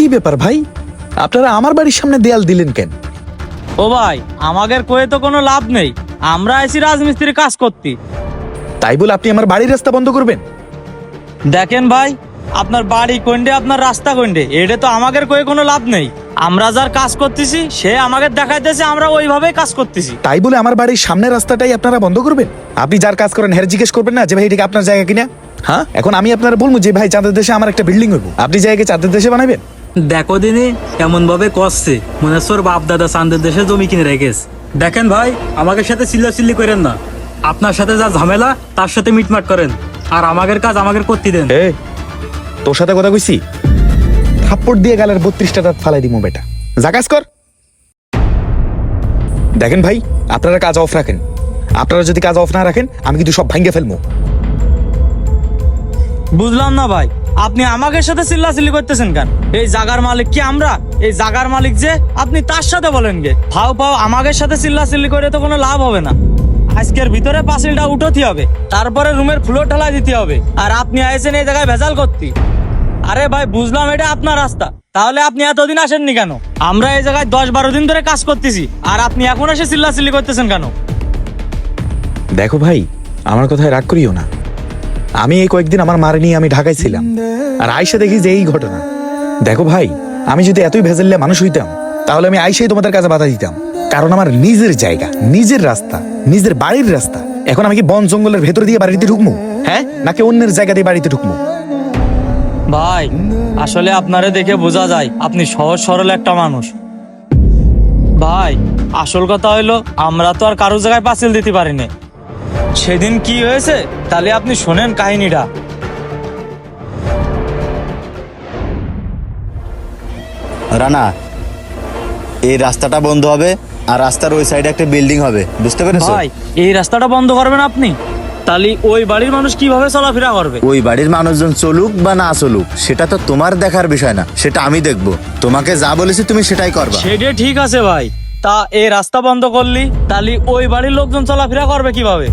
কি ব্যাপার ভাই? আপনারা আমার বাড়ির সামনে দেয়াল দিলেন কেন? ও ভাই আমাদের কয়ে তো কোনো লাভ নেই। আমরা আইছি রাজমিস্ত্রির কাজ করতে। তাই বলে আপনি আমার বাড়ির রাস্তা বন্ধ করবেন? দেখেন ভাই আপনার বাড়ি কোনডে আপনার রাস্তা কোনডে এটা তো আমাদের কয়ে কোনো লাভ নেই। আমরা যার কাজ করতেছি সে আমাকে দেখাইতেছে আমরা ওইভাবেই কাজ করতেছি। তাই বলে আমার বাড়ির সামনের রাস্তাটাই আপনারা বন্ধ করবেন? আপনি যার কাজ করেন হ্যাঁ জিজ্ঞেস করবেন না যে ভাই এটা আপনার জায়গা কিনা? হ্যাঁ? এখন আমি আপনারা বলব যে ভাই চাঁদের দেশে আমার একটা বিল্ডিং হইব। আপনি জায়গাকে চাঁদের দেশে বানাবেন? দেখো দিনে এমন ভাবে কষছে। মনে হচ্ছে ওর বাপ দাদা চান্দের দেশে জমি কিনে রেখেছ। দেখেন ভাই আমাকে সাথে চিল্লা চিল্লি করেন না। আপনার সাথে যা ঝামেলা তার সাথে মিটমাট করেন। আর আমাদের কাজ আমাদের করতে দেন। তোর সাথে কথা কইছি? থাপ্পড় দিয়ে গালের বত্রিশটা দাঁত ফালাই দিমু বেটা। যা কাজ কর। দেখেন ভাই আপনারা কাজ অফ রাখেন। আপনারা যদি কাজ অফ না রাখেন আমি কিন্তু সব ভাঙ্গে ফেলব বুঝলাম না ভাই। আপনি আমাকে সাথে চিল্লাচিল্লি করতেছেন কেন? এই জাগার মালিক কি আমরা? এই জাগার মালিক যে আপনি তার সাথে বলেন গে। ফাও ফাও আমাদের সাথে চিল্লাচিল্লি করে তো কোনো লাভ হবে না। আজকের ভিতরে পাঁচিলটা উঠোতে হবে, তারপরে রুমের ফ্লোর ঢালাই দিতে হবে। আর আপনি আইছেন এই জায়গায় ভেজাল করতে। আরে ভাই, বুঝলাম এটা আপনার রাস্তা। তাহলে আপনি এতদিন আসেননি কেন? আমরা এই জায়গায় দশ বারো দিন ধরে কাজ করতেছি, আর আপনি এখন এসে চিল্লাচিল্লি করতেছেন কেন? দেখো ভাই, আমার কথায় রাগ করিও না। আমি এই কয়েকদিন আমার মারে নিয়ে আমি ঢাকায় ছিলাম। আর আইসা দেখি যে এই ঘটনা। দেখো ভাই, আমি যদি এতই ভেজাল্লে মানুষ হইতাম, তাহলে আমি আইসাই তোমাদের কাছে বাধা দিতাম। কারণ আমার নিজের জায়গা, নিজের রাস্তা, নিজের বাড়ির রাস্তা। এখন আমি কি বন জঙ্গলের ভেতর দিয়ে বাড়িতে ঢুকমু? হ্যাঁ? নাকি অন্যের জায়গা দিয়ে বাড়িতে ঢুকমু? ভাই, আসলে আপনারে দেখে বোঝা যায়, আপনি সহজ সরল একটা মানুষ। ভাই, আসল কথা হইল, আমরা তো আর কারও জায়গায় পাঁচিল দিতে পারিনি। সেদিন কি হয়েছে? তাহলে আপনি শোনেন কাহিনীটা। রানা এই রাস্তাটা বন্ধ হবে আর রাস্তার ওই সাইডে একটা বিল্ডিং হবে বুঝতে পেরেছ? ভাই এই রাস্তাটা বন্ধ করবেন আপনি? তাহলে ওই বাড়ির মানুষ কীভাবে চলাফেরা করবে? ওই বাড়ির মানুষজন চলুক বা না চলুক সেটা তো তোমার দেখার বিষয় না সেটা আমি দেখব। তোমাকে যা বলেছি তুমি সেটাই করবা। সেটা ঠিক আছে ভাই তা এই রাস্তা বন্ধ করলি তাহলে ওই বাড়ির লোকজন চলাফেরা করবে কীভাবে?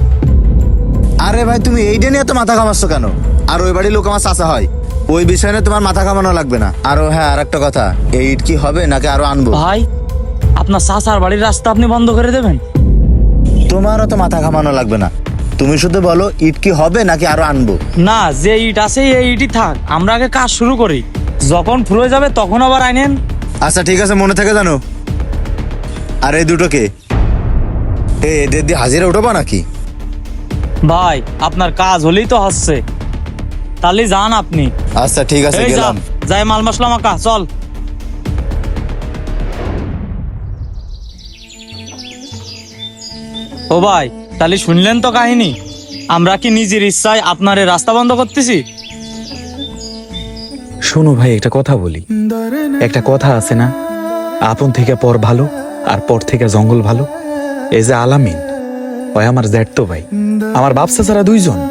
আরে ভাই তুমি এইটা নিয়ে তো মাথা ঘামাচ্ছ কেন? আর ওই বাড়ির লোক আমার চাচা হয়। ওই বিষয় নিয়ে তোমার মাথা ঘামানো লাগবে না। আরও হ্যাঁ আর একটা কথা। এই ইট কি হবে নাকি আরও আনব? ভাই আপনার চাচার বাড়ির রাস্তা আপনি বন্ধ করে দেবেন? তোমারও তো মাথা ঘামানো লাগবে না। তুমি শুধু বলো ইট কি হবে নাকি আরও আনব? না যে ইট আছে এই ইটই থাক। আমরা আগে কাজ শুরু করি। যখন ফুলে যাবে তখন আবার আইনেন আচ্ছা ঠিক আছে মনে থাকে জানো। আর এই দুটো কে এ এদের দিয়ে হাজিরা উঠবো নাকি? ভাই আপনার কাজ হলেই তো হচ্ছে। তাহলে যান আপনি। আচ্ছা ঠিক আছে এই যা গেলাম। যাই মাল মশলা মাকা চল। ও ভাই তাহলে শুনলেন তো কাহিনী? আমরা কি নিজের ইচ্ছায় আপনার রাস্তা বন্ধ করতেছি? শোনো ভাই একটা কথা বলি। একটা কথা আছে না? আপন থেকে পর ভালো আর পর থেকে জঙ্গল ভালো। এই যে আলামিন আমার জ্যাঠ তো ভাই। আমার বাপ চাচারা দুইজন।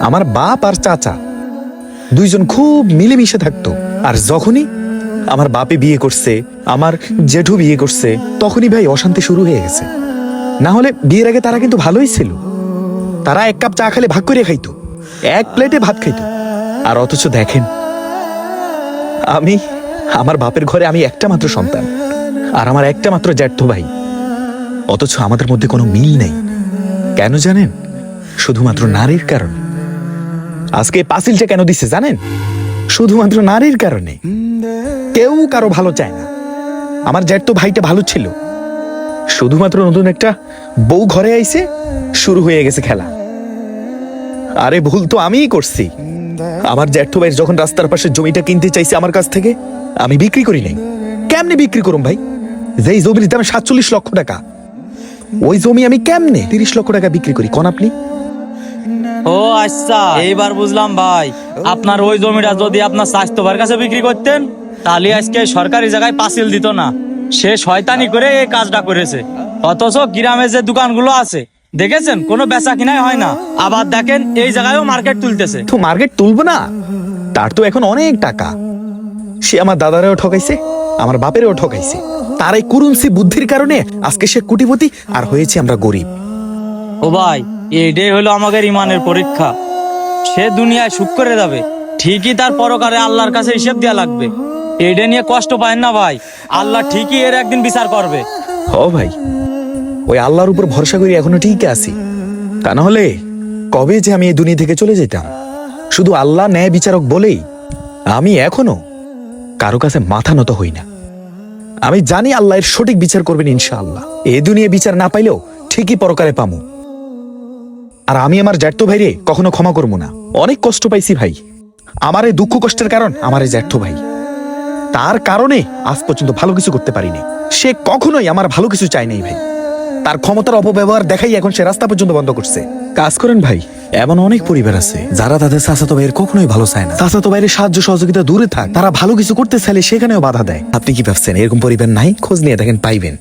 আমার বাপ আর চাচা। দুইজন খুব মিলেমিশে থাকতো। আর যখনই আমার বাপে বিয়ে করছে, আমার জেঠু বিয়ে করছে, তখনই ভাই অশান্তি শুরু হয়ে গেছে। না হলে বিয়ের আগে তারা কিন্তু ভালোই ছিল। তারা এক কাপ চা খেলে ভাগ করে খাইতো। এক প্লেটে ভাত খাইতো। আর অথচ দেখেন, আমি, আমার বাপের ঘরে আমি একটা মাত্র সন্তান। আর আমার একটা মাত্র জ্যাঠ্য ভাই। অথচ আমাদের মধ্যে কোনো মিল নেই। কেন জানেন? শুধুমাত্র নারীর কারণে। আজকে এই পাঁচিলটা কেন দিছে জানেন? শুধুমাত্র নারীর কারণে। কেউ কারও ভালো চায় না। আমার জ্যাঠ্য ভাইটা ভালো ছিল। শুধুমাত্র নতুন একটা বউ ঘরে আইছে, শুরু হয়ে গেছে খেলা। আরে ভুল তো আমিই করছি। আমার জ্যাঠু ভাই যখন রাস্তার পাশে জমিটা কিনতে চাইছে আমার কাছ থেকে, আমি বিক্রি করি নাই। কেমনে বিক্রি করুম ভাই? যেই জমির দাম সাতচল্লিশ লক্ষ টাকা। ওই জমি আমি কেমনে তিরিশ লক্ষ টাকা বিক্রি করি কোন আপনি? ও আচ্ছা এইবার বুঝলাম ভাই। আপনার ওই জমিটা যদি আপনার স্বাস্থ্যবার কাছে বিক্রি করতেন তাহলে আজকে সরকারি জায়গায় পাঁচিল দিত না। সে শয়তানি করে এই কাজটা করেছে। অথচ গ্রামে যে দোকানগুলো আছে দেখেছেন? কোনো বেচা কিনাই হয় না। আবার দেখেন এই জায়গায়ও মার্কেট তুলতেছে। তো মার্কেট তুলবো না? তার তো এখন অনেক টাকা। সে আমার দাদারেও ঠকাইছে। আমার বাপেরও ঠকাইছে। তার এই কুরুন্সি বুদ্ধির কারণে আজকে সে কোটিপতি আর হয়েছে আমরা গরিব। ও ভাই এইটাই হলো আমাদের ইমানের পরীক্ষা। সে দুনিয়ায় সুখ করে যাবে। ঠিকই তার পরকারে আল্লাহর কাছে হিসেব দেওয়া লাগবে। এটা নিয়ে কষ্ট পায় না ভাই। আল্লাহ ঠিকই এর একদিন বিচার করবে। ও ভাই ওই আল্লাহর উপর ভরসা করি এখনও ঠিকই আছি। তা না হলে কবে যে আমি এই দুনিয়া থেকে চলে যেতাম? শুধু আল্লাহ ন্যায় বিচারক বলেই। আমি এখনও কারও কাছে মাথা নত হই না। আমি জানি আল্লাহ এর সঠিক বিচার করবেন ইনশাআল্লাহ। এ দুনিয়া বিচার না পাইলেও ঠিকই পরকালে পামু। আর আমি আমার জ্যাঠত ভাইরে কখনো ক্ষমা করব না। অনেক কষ্ট পাইছি ভাই। আমার এই দুঃখ কষ্টের কারণ আমার এই জ্যাঠত ভাই। তার কারণে আজ পর্যন্ত ভালো কিছু করতে পারিনি। সে কখনোই আমার ভালো কিছু চায় নাই ভাই। তার ক্ষমতার অপব্যবহার দেখাই এখন সে রাস্তা পর্যন্ত বন্ধ করছে। কাজ করেন ভাই এমন অনেক পরিবার আছে যারা তাদের চাচাতো ভাইয়ের কখনোই ভালো চায় না। চাচাতো ভাইয়ের সাহায্য সহযোগিতা দূরে থাক তারা ভালো কিছু করতে চাইলে সেখানেও বাধা দেয়। আপনি কি ভাবছেন এরকম পরিবার নাই? খোঁজ নিয়ে দেখেন পাইবেন।